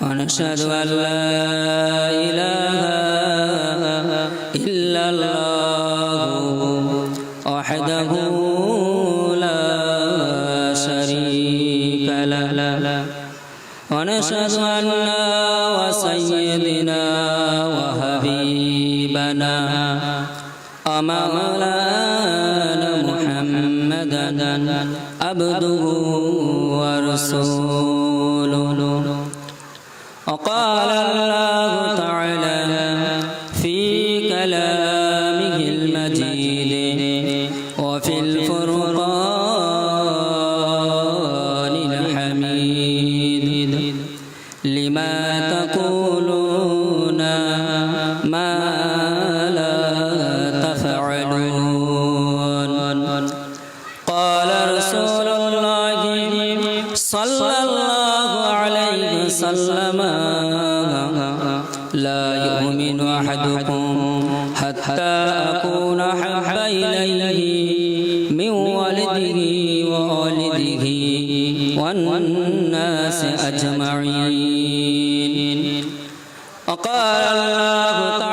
ونشهد أن لا إله إلا الله وحده لا شريك له. ونشهد أن وسيدنا وحبيبنا ومولانا محمدا عبده ورسوله. المجيد أجمعين وقال الله تعالى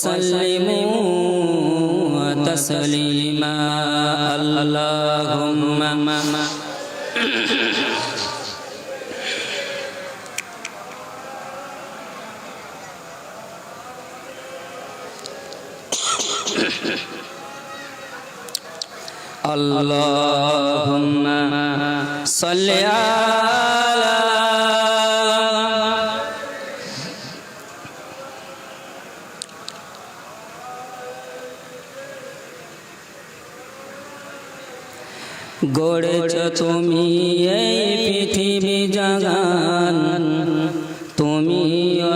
وسلموا تسليما اللهم اللهم صل على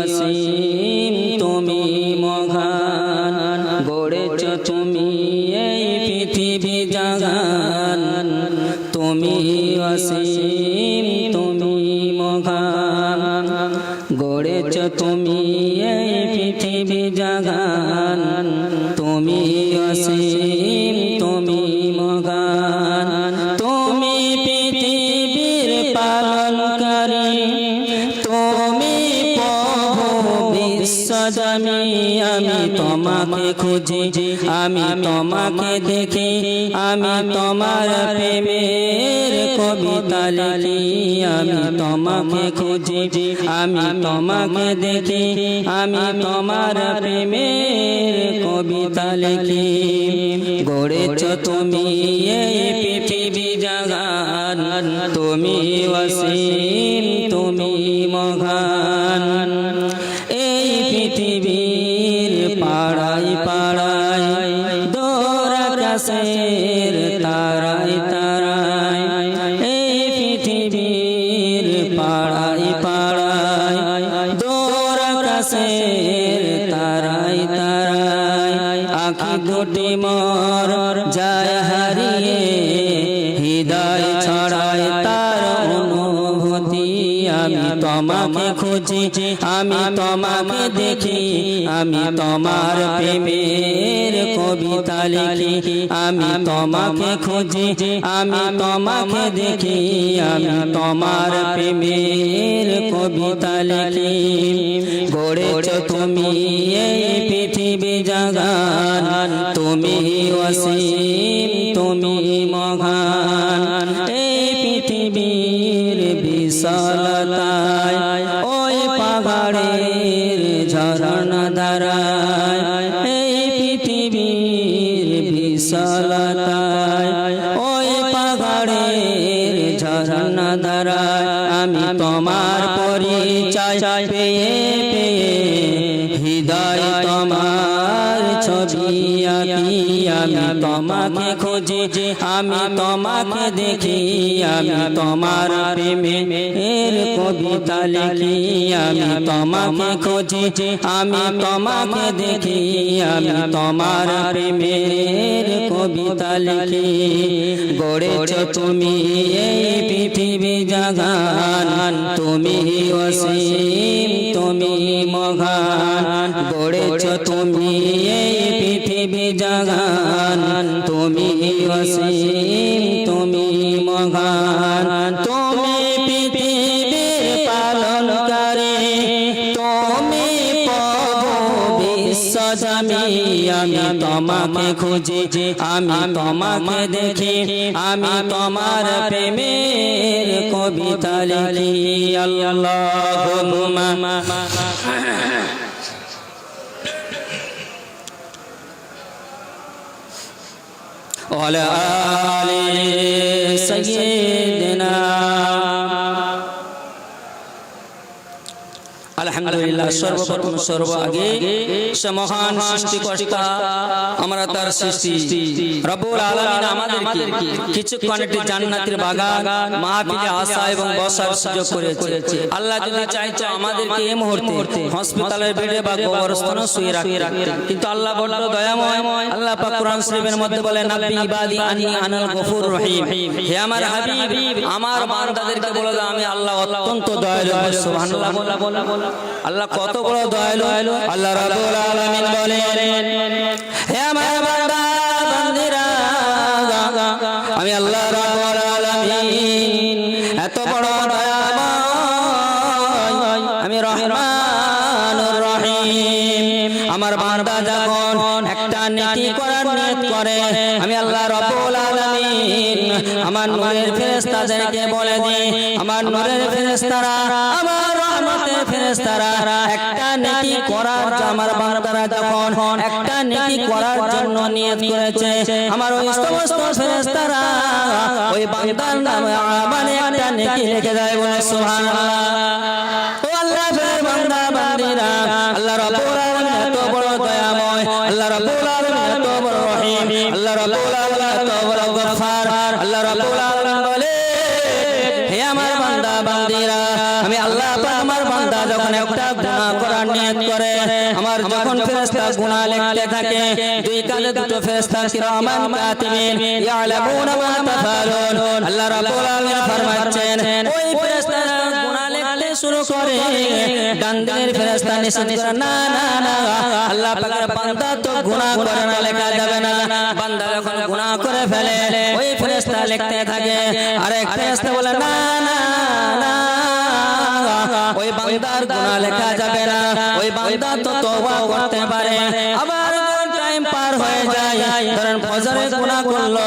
অসীম আমি তোমাকে দেখি আমি তোমার প্রেমের কবিতা লিখি আমি তোমাকে খুঁজি আমি তোমাকে দেখি আমি তোমার প্রেমের কবিতা লিখি। গড়েছ তুমি এই পৃথিবী জাগান তুমি অসীম দোরা কাশের তারাই তারাই আখি দুটি মর যায় হারিয়ে তোমাকে খুঁজি আমি তোমাকে দেখি আমি তোমার প্রেমের কবিতা লিখি আমি তোমাকে খুঁজি আমি তোমাকে দেখি আমি তোমার প্রেমের কবিতা লিখি। গড়েছ তুমি এই পৃথিবী জাগান তুমি অসীম তুমি মহান। এই পৃথিবীর বিশালতায় আমি তোমাকে দেখি, আমি তোমার প্রেমের কবিতা লিখি, আমি তোমাকে খুঁজি, আমি তোমাকে দেখি, আমি তোমার প্রেমের কবিতা লিখি। গড়েছ তুমি এই পৃথিবী জাগান, তুমি অসীম, তুমি মহান। গড়েছ তুমি এই পৃথিবী জাগান অসীম তুমি মহান। তুমি পৃথিবীর পালনকারী। তুমি প্রভু বিশ্বজামি আমি তোমাকে খুঁজি, আমি তোমাকে দেখি। আমি তোমার প্রেমের কবিতা লিখি। আল্লাহুম্মা। وعلى آل سيدنا আলহামদুলিল্লাহ সর্বপ্রথম সর্ব আগে সে মহান সৃষ্টিকর্তা আমরা তার সৃষ্টি। রব্বুল আলামিন আমাদেরকে কিছুক্ষণ একটি জান্নাতের বাগান মাহফিলে আসা এবং বসার সুযোগ করেছে। আল্লাহ যদি চাইতো আমাদেরকে এই মুহূর্তে হসপিটালের বেডে বা কবরস্থানে শুয়ে রাখতে কিন্তু আল্লাহ বড় দয়াময়। আল্লাহ পাক কোরআন শরীফের মধ্যে বলেন নবী ইবাদি আনি আনাল গফুর রহিম। হে আমার হাবিব আমার বান্দাদেরকে বলে দাও আমি আল্লাহ অত্যন্ত দয়ালু সুবহানাল্লাহ বলা বলা বলা আল্লাহ কত বড় দয়ালু। আল্লাহ রাব্বুল আলামিন বলেন হে আমার বান্দা বান্দিরা আমি আল্লাহ রাব্বুল আলামিন। এত বড় দয়াময় আমি রহমানুর রহিম। আমার বান্দা যখন একটা নেকি করার নিয়ত করে আমি আল্লাহ রাব্বুল আলামিন। আমার নূরের ফেরেশতাদেরকে বলে দিই আমার নূরের ফেরেশতারা আমার ফেরেশতারা একটা নেকি করার আমার বান্দারা যখন একটা নেকি করার জন্য নিয়ত করেছে, আমার ওই সমস্ত ফেরেশতারা ওই বান্দার নামে মানে একটা নেকি লিখে দেয় বলে সুবহানাল্লাহ। যখন ফেরেশতা গুনাহ লিখতে থাকে দুই কালে দুটো ফেরেশতা কিরামান কাতিবিন ইয়ালামুনা মা তাফালুন আল্লাহ রাব্বুল আলামিন ফরমাচ্ছেন ওই ফেরেশতারা গুনাহ লিখতে শুরু করে। ডান দিনের ফেরেশতা নিষেধ করে না না না আল্লাহ পাকের বান্দা তো গুনাহ করে না লেখা যাবে না। বান্দা যখন গুনাহ করে ফেলে ওই ফেরেশতা লিখতে থাকে। আরেক ফেরেশতা বলে না না না ওই বান্দার গুনাহ লেখা যাবে না ওই বান্দা তো তওবা করতে পারে। আবার যখন টাইম পার হয়ে যায়। ধরেন ফজরে গুনাহ করল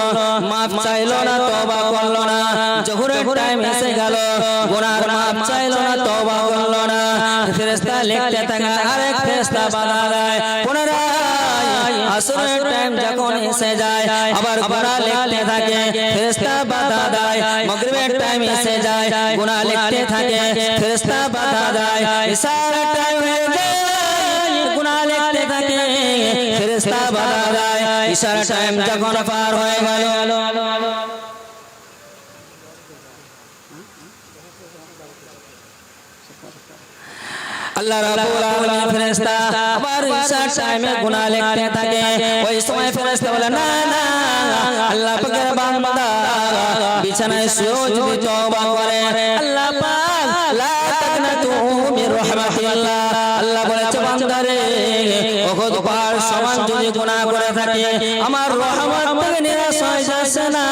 মাফ চাইলো না তওবা করল না। জোহরের টাইম এসে গেল। গুনার মাফ চাইলো না তওবা করল না। ফেরেশতা লিখতে থাকে আরেক ফেরেশতা বাধা দেয়। পুনরায় আসরের টাইম যখন এসে যায় আবার গুনাহ লিখতে থাকে। ফেরেশতা বাধা দেয়। মাগরিবের টাইম এসে যায়। গুনাহ লিখতে থাকে। ফেরেশতা বাধা দেয়। ইশার টাইম হয়ে যায় গুনাহ লিখতে থাকে, ফেরেশতা বাধা দেয় ইশার টাইম যখন পার হয়ে গেল। আল্লাহ রাব্বুল আলামিন ফেরেশতা আবার ইশার টাইমে গুনাহ লিখতে থাকে। ওই সময় ফেরেশতা বলে, না না, আল্লাহ পাকের বান্দা, বিছানায় শুয়েও যদি তওবা করে, আল্লাহ পাক, লা তাকনাতু মির রাহমাতিল্লাহ। আমার রহমত থেকে নিরাশ হয়ে যাচ্ছে না।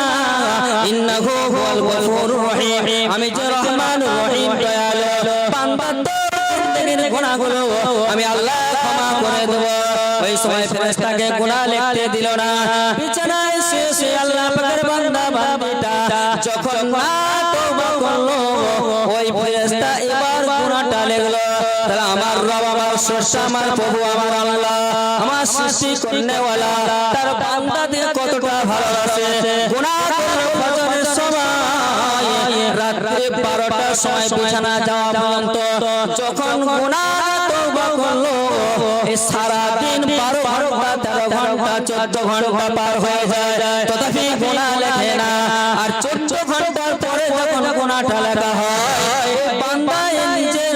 ইন্নাহু হুয়াল গফুরুর রহিম। আমি যে রহমানুর রহিম দয়ালু। আমি আল্লাহ ক্ষমা করে দেব। ওই সময় ফেরেশতাকে গুনাহ লিখতে দিল না। বিছানায় শুয়ে শুয়ে আল্লাহ পাকের বান্দা, বান্দিটা যখন না তওবা করল, ওই ফেরেশতা এবার গুনাহটা লিখলো। তাহলে আমার রব, আমার স্রষ্টা, আমার প্রভু, আমার আল্লাহ, আমার সৃষ্টি করনেওয়ালা তার বান্দাদের কতটা ভালোবাসে। গুনাহ করল ফজরের সময়, রাত্রে বারোটার সময় বিছানা যাওয়া পর্যন্ত যখন গুনাহ তওবা করল এই সারা দিন বারো ঘণ্টা, তেরো ঘণ্টা, চোদ্দ ঘণ্টা পার হয়ে যায়। তথাপি গুণা লেখে না। আর চোদ্দ ঘণ্টার পরে যখন গুণাটা লেখা হয় বান্দা এর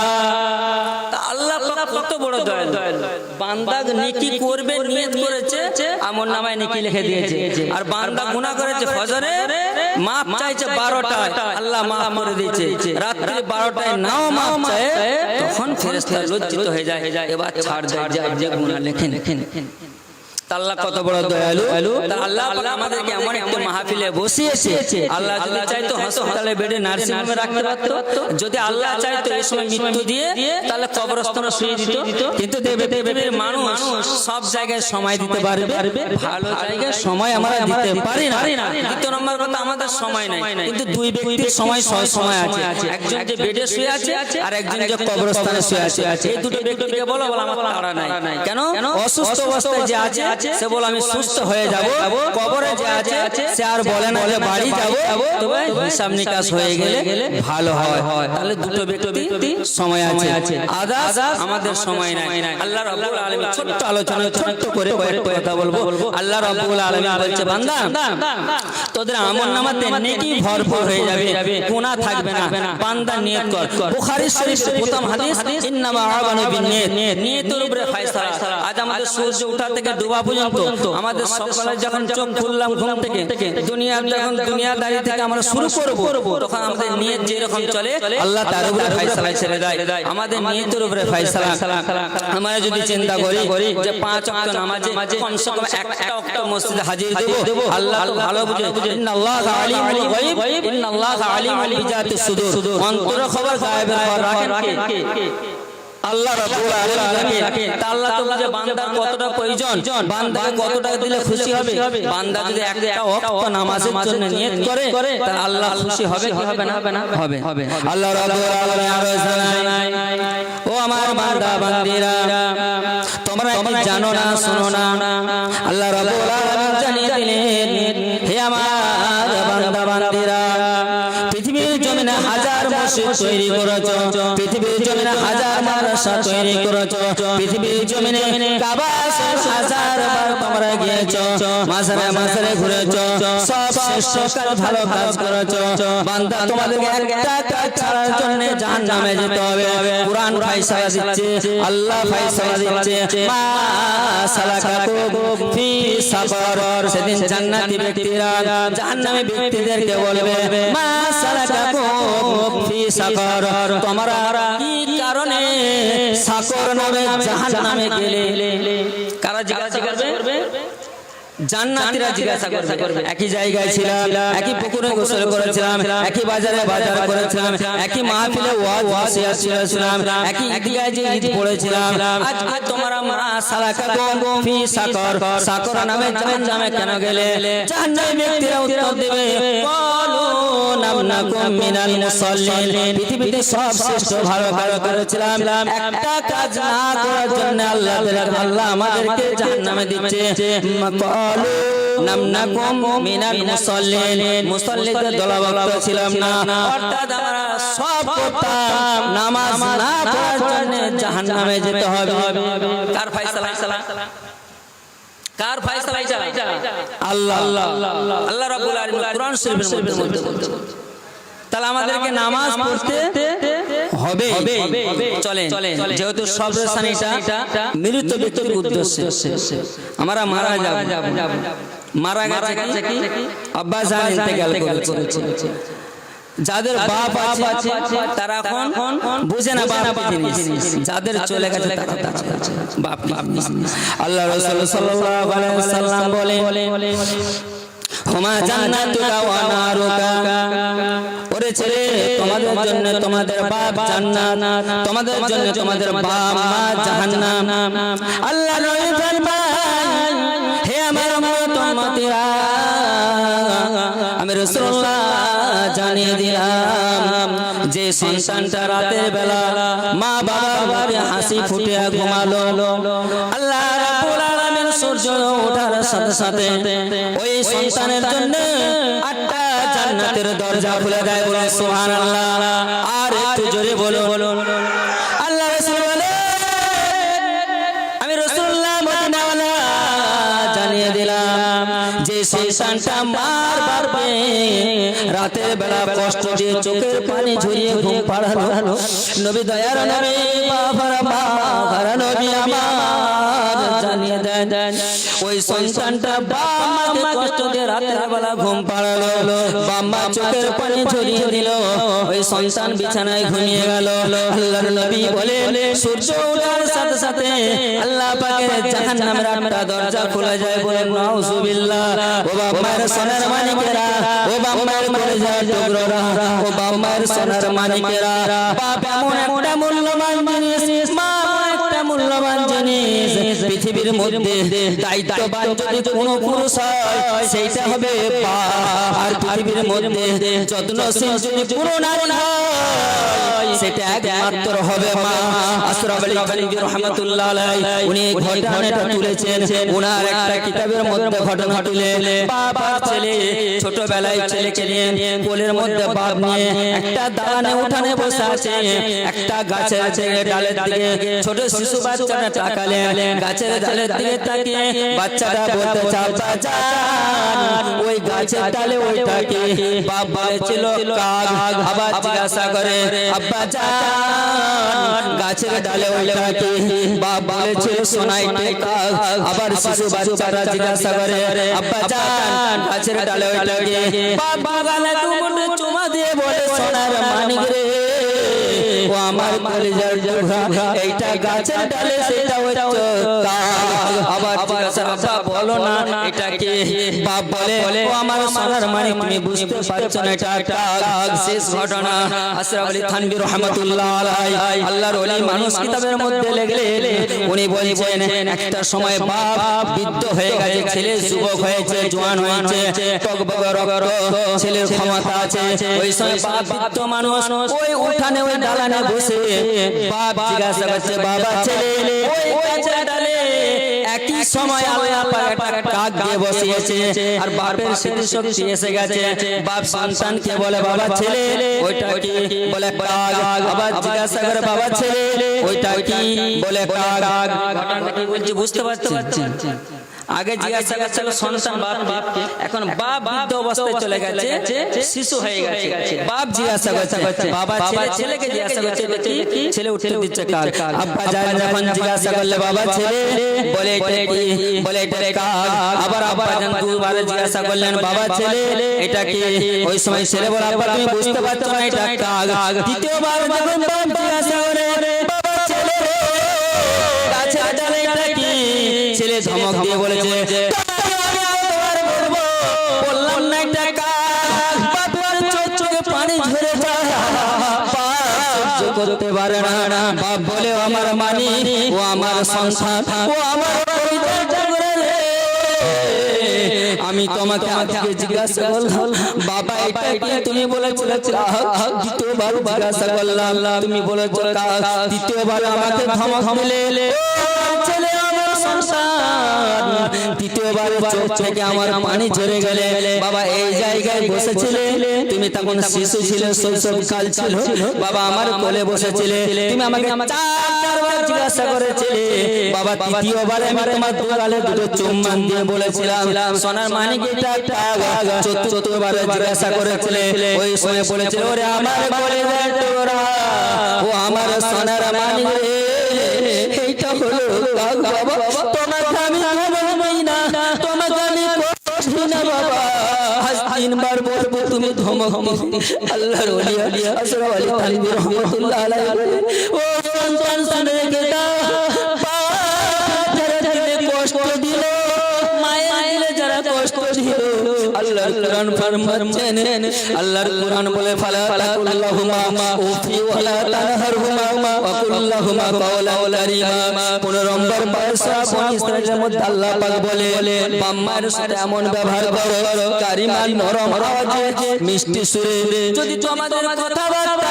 কত বড় দয়াল বান্দা নেকি করবে নিয়ত করেছে আমল নামায় নেকি লিখে দিয়েছে। আর বান্দা গুনাহ করেছে ফজরে মাপ চাইছে 12টা আল্লাহ মাফ করে দিয়েছে। রাত্রি 12টায় নাও মাপ চায় তখন ফেরেশতা লজ্জিত হয়ে যায়। এবার ছাড় দেয় যে গুনাহ লেখেন। আল্লাহ কত বড় দয়ালু? আল্লাহ আমাদেরকে এমন একটা মাহফিলে বসিয়েছে। আল্লাহ যদি চাইতো হাসপাতালে বেডে নার্সিং হোমে রাখতে পারতো। যদি আল্লাহ চাইতো এই সময় মৃত্যু দিয়ে তাহলে কবরস্থানে শুয়ে দিত। কিন্তু দেবে দেবে মানুষ সব জায়গায় সময় দিতে পারবে। ভালো জায়গায় সময় আমরা দিতে পারি না। দ্বিতীয় নম্বর কথা আমাদের সময় নাই। কিন্তু দুই ব্যক্তির সময় সময় আছে। একজন যে বেডে শুয়ে আছে আর একজন যে কবরস্থানে শুয়ে আছে। এই দুটো ব্যক্তিকে বলো বলো আমার নাই কেন অসুস্থ অবস্থায় যে আছে সে বলে আমি সুস্থ হয়ে যাব কবরে যে আছে সে আর বলে না যে বাড়ি যাব তবে হিসাব নিকাশ হয়ে গেলে ভালো হয়। তাহলে দুটো ব্যক্তি সময় আছে। আদাস আমাদের সময় নাই। আল্লাহ রাব্বুল আলামিন ছোট্ট আলোচনা ছোট্ট করে কথা বলব। আল্লাহ রাব্বুল আলামিন বলছে বান্দা তোদের আমল নামাতে নেকি ভরপুর হয়ে যাবে। গুনাহ থাকবে না। বান্দা নিয়ত কর। বুখারী শরীফের প্রথম হাদিস ইন্নামা আমানু বিনিয়ত নিয়তের উপরে ফয়সালা আজ আমাদের সূর্য ওঠা থেকে ডোবা পর্যন্ত আমাদের সকালে যখন চোখ খুললাম ঘুম থেকে দুনিয়ার যখন দুনিয়াদারি থেকে আমরা শুরু করব তখন আমাদের নিয়ত যেরকম চলে আল্লাহ তার উপরে ফয়সালা ছেড়ে দেয়। আমাদের নিয়তের উপরে ফয়সালা। আমরা যদি চিন্তা করি যে পাঁচ ওয়াক্ত নামাজে কমসে কম একটা ওয়াক্ত মসজিদে হাজির দেব। আল্লাহ তো ভালো বুঝে। ইন্নাল্লাহ আলিমুল গায়ব। ইন্নাল্লাহ আলিমুল বিজাতিস সুদূর। অন্তর খবর গায়েবের খবর রাখেন আল্লাহ রাব্বুল আলামিন আল্লাহ তো বুঝে বান্দার কতটা প্রয়োজন কত টাকা দিলে খুশি হবে বান্দা যদি একটা ওয়াক্ত নামাজের জন্য নিয়ত করে তাহলে আল্লাহ খুশি হবে কি হবে না? হবে হবে আল্লাহ রাব্বুল আলামিন আরও জানায় ও আমার বান্দা বান্দিরা তোমরা কি জানো না শোনো না। আল্লাহ রাব্বুল আলামিন জানিয়ে দিলেন হে আমার বান্দা বান্দিরা পৃথিবীর জমিনে হাজার মসজিদ তৈরি করেছ পৃথিবীর জমিনে হাজার মাদ্রাসা তৈরি করেছ। পৃথিবীর জমিনে কাবা হাজার বার তোমরা গিয়েছো মাসারে মাসারে ঘুরেছো, সব শ্রেষ্ঠ ভালো কাজ করেছ। বান্দা, তোমাদেরকে একটা কাজ ছাড়ার জন্য জাহান্নামে যেতে হবে। কুরআন ফয়সালা দিচ্ছে, আল্লাহ ফয়সালা দিচ্ছে। মা সালাকাকুম ফি সাকর। সেদিন জান্নাতি ব্যক্তিরা জাহান্নামী ব্যক্তিদেরকে বলবে, মা সালাকাকুম ফি সাকর। তোমরা কি কারণে সাকর নামে জাহান নামে গেলে কারা জিজ্ঞাসা করবে? জান্নাতীরা জিজ্ঞাসা করবে। একই জায়গায় ছিলাম একই পুকুরে গোসল করেছিলাম একই বাজারে বাজার করেছিলাম একই মাহফিলে ওয়াজ ওয়াসিয়াত ছিলাম একই ঈদগাহে যে ঈদ পড়েছিলাম আজকে তোমরা মা সালাকা কোন ফি সাকর সাকর নামে জাহান্নামে কেন গেলে? জাহান্নামী ব্যক্তিরা উত্তর দেবে বলো নামনাকুম মিনাল মুসাল্লিন। পৃথিবীতে সব শ্রেষ্ঠ ভালো ভালো করেছিলাম। একটা কাজ না করার জন্য আল্লাহ আল্লাহ আমাদেরকে জাহান্নামে দিচ্ছে কলু নামনাকুম মিনাল মুসাল্লিন মুসাল্লিদের দলভুক্ত ছিলাম না অর্থাৎ আমরা সব করতাম নামাজ না করার জন্য জাহান্নামে যেতে হবে কার ফয়সালা কার ফয়সালা এটা আল্লাহ আল্লাহ আল্লাহ রাব্বুল আলামিন কোরআন শরীফের মধ্যে বলতে তাহলে আমাদেরকে নামাজ পড়তে হবে। চলে যেহেতু সর্বস্থান এটা মৃত ব্যক্তির উদ্দেশ্যে। আমরা মারা যাব। মারা গেছে কি? আব্বা জান ইন্তেকাল করেছে। যাদের বাপ আছে তারা এখন বুঝে না বাপ কি জিনিস। যাদের চলে গেছে তারা বাপ আল্লাহ রাসূল সাল্লাল্লাহু আলাইহি ওয়াসাল্লাম বলে হুমা জান্নাতুকা ওয়া নারুকা। ওরে ছেলে, তোমাদের জন্য তোমাদের বাপ জান্নাত, তোমাদের জন্য তোমাদের বাপ মা জাহান্নাম। আল্লাহ নবী ফরমান হে আমার উম্মতীরা আমি রাসূলুল্লাহ জানিয়ে দিলাম, যে সন্তানটা রাতের বেলা মা বাবার হাসি ফুটে ঘুমালো। সাথে সাথে ওই সন্তানের জন্য আটটা জান্নাতের দরজা খুলে দেয় বলে সুবহানাল্লাহ। আর একটু জোরে বলো আল্লাহ রাতের বেলা কষ্ট দিয়ে চোখের পানি ঝরিয়ে ঘুম পাড়ালো। নবী দয়ার নবী বাবার বাবার নবী আমার। ওই সন্তানটা বাম্মাকে কষ্ট দিয়ে রাতের বেলা ঘুম পাড়ালো। বাম্মা চোখের পানি ঝরিয়ে দিল। ওই সন্তান বিছানায় ঘুমিয়ে গেল। আল্লাহর নবী বলে সূর্য ওঠার সাথে সাথে আল্লাহ পাকের জাহান্নামের একটা দরজা খোলা যায় বলে নাউজুবিল্লাহ। ও বাম্মার সোনার মানিকেরা, ও বাবার বাম্মার কলেজার টুকরোরা, ও বাম্মার সোনার মানিকেরা। বাপ এমন একটা মূল্যবান জিনিস মা একটা মূল্যবান জিনিস পৃথিবীর মধ্যে দায়িত্ববান যদি কোনো পুরুষ হয় সেইটা হবে আর পৃথিবীর মধ্যে যত্নশীল যদি কোনো নারী হয় সেটা একমাত্র হবে মা। আশরাফ আলী রহমাতুল্লাহ আলাইহি উনি ঘটনাটা তুলেছেন ওনার একটা কিতাবের মধ্যে ঘটনা তুলে বাবা ছেলে ছোটবেলায় ছেলেকে নিয়ে কোলের মধ্যে বাপ নিয়ে একটা দালানে উঠানে বসে আছে একটা গাছের আছে ডালের দিকে ছোট শিশু বাচ্চাটা তাকালেন গাছের ডালের দিকে তাকিয়ে বাচ্চাটা বলতে চাপা যান ওই গাছের ডালে ওইটাকে বাপ বলেছিল, কাক। আবার জিজ্ঞাসা করে, আব্বা যান গাছের ডালে ওইটাকে বাপ বলেছিল সোনাইতে কাক। আবার শিশু বাচ্চারা জিজ্ঞাসা করে, আব্বা যান গাছের ডালে ওইটাকে বাপ দুমুঠো চুমা দিয়ে বলে, সোনার মানিক রে। ও আমার জোড়া এইটা গাছের ডালে সেটা হচ্ছে আবার আব্বা বলো না, এটা কি? বাপ বলে, ও আমার সোনার মানিক, তুমি বুঝতে পারছ না এটা কাক। শেষ ঘটনা। আশরাফ আলী রহমাতুল্লাহ আল্লাহর ওলি মানুষ কিতাবের মধ্যে উনি বলছেন, একটা সময় বাপ বৃদ্ধ হয়ে গেছে, ছেলে যুবক হয়েছে, জোয়ান হয়েছে ছেলের ক্ষমতা আছে। ওই সময় বাপ বৃদ্ধ মানুষ, ওই উঠানে, ওই বসে বাপ জিজ্ঞাসা করছে বাবা ছেলে ওই গাছের ডালে একই সময় আল্লাহ পাক একটা কাক দিয়ে বসিয়েছে আর বাপের স্মৃতি শক্তি এসে গেছে বাপ সন্তানকে বলে বাবা ছেলে ওইটা কি? বলে কাক। আবার জিজ্ঞাসা করে বাবা ছেলে ওইটা কি? বলে কাক। ঘটনাটা কি বলছি বুঝতে পারছেন আগে জিজ্ঞাসা করছিল সন্তান বাপ বাপকে। এখন বাপ বৃদ্ধ অবস্থায় চলে গেছে শিশু হয়ে গেছে। বাপ জিজ্ঞাসা করছে বাবা ছেলে ছেলেকে জিজ্ঞাসা করছে কি ছেলে উঠে দিচ্ছে কাক আব্বা যায় যখন জিজ্ঞাসা করলে বাবা ছেলে বলে এটা কি? বলে এটা কাক আবার আবার যখন দুবার জিজ্ঞাসা করলেন বাবা ছেলে এটা কি? ওই সময় ছেলে বলে আব্বা তুমি বুঝতে পারছ না এটা কাক দ্বিতীয়বার যখন বাপ জিজ্ঞাসা করে ছেলে ধমক দিয়ে বলেছে করতে পারে না বাপ বলে আমার মানি, ও আমার সংসার ও আমার। আমি তোমাকে আজকে জিজ্ঞাসা করলাম, বাবা, এটা কি তুমি বলেছিলে? দ্বিতীয়বার জিজ্ঞাসা করলাম, তুমি বলেছ দ্বিতীয়বার আমাকে ধমক দিলে ছেলে, আমার সংসার দ্বিতীয়বার চোখ থেকে আমার পানি ঝরে গেলে বাবা এই জায়গায় বসেছিলে। তুমি তখন শিশু ছিলে, শৈশব কাল ছিল। বাবা আমার কোলে বসেছিলে। তুমি আমাকে চারবার জিজ্ঞাসা করেছিলে। বাবা, তৃতীয়বারে আমি তোমার দুগালে দুটো চুম্বন দিয়ে বলেছিলাম, সোনার মানিক চতুর্থবার জিজ্ঞাসা করেছিলে, ওই সময় বলেছিল, ওরে আমার কোলে ও আমার সোনার মানিক এইটা হলো বাবা? তিনবার বলব তুমি ধমক আল্লাহর আসরাফ আলী তানহারহুমা ওয়া কুল্লাহুমা কারীমা। 15 নম্বর পাশা বনি ইসরাইলের মধ্যে আল্লাহ পাক বলে বাম্মার সাথে এমন ব্যবহার করো কারিমান নরম আওয়াজে মিষ্টি সুরে, যদি তোমাদের কথাবার্তা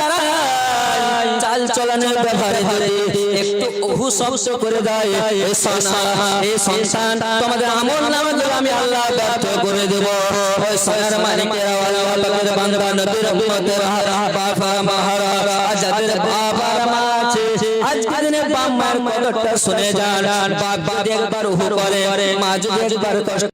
চাল চলনের ব্যাপারে যদি একটু ওহু শব্দ করে দেয় এ সন্তান এ সন্তান তোমাদের আমল নামে আমি আল্লাহ ব্যর্থ করে দেব। ওই সোনার মালিকের, আল্লাহ পাকের বান্দা, নবীর উম্মতের হারা বাবা মাহারা যাদের মা আছে আজকে দিনে বাপ মায়ের কদরটা শুনে যান বাপ যদি একবার ওহু করে মা যদি একবার কষ্ট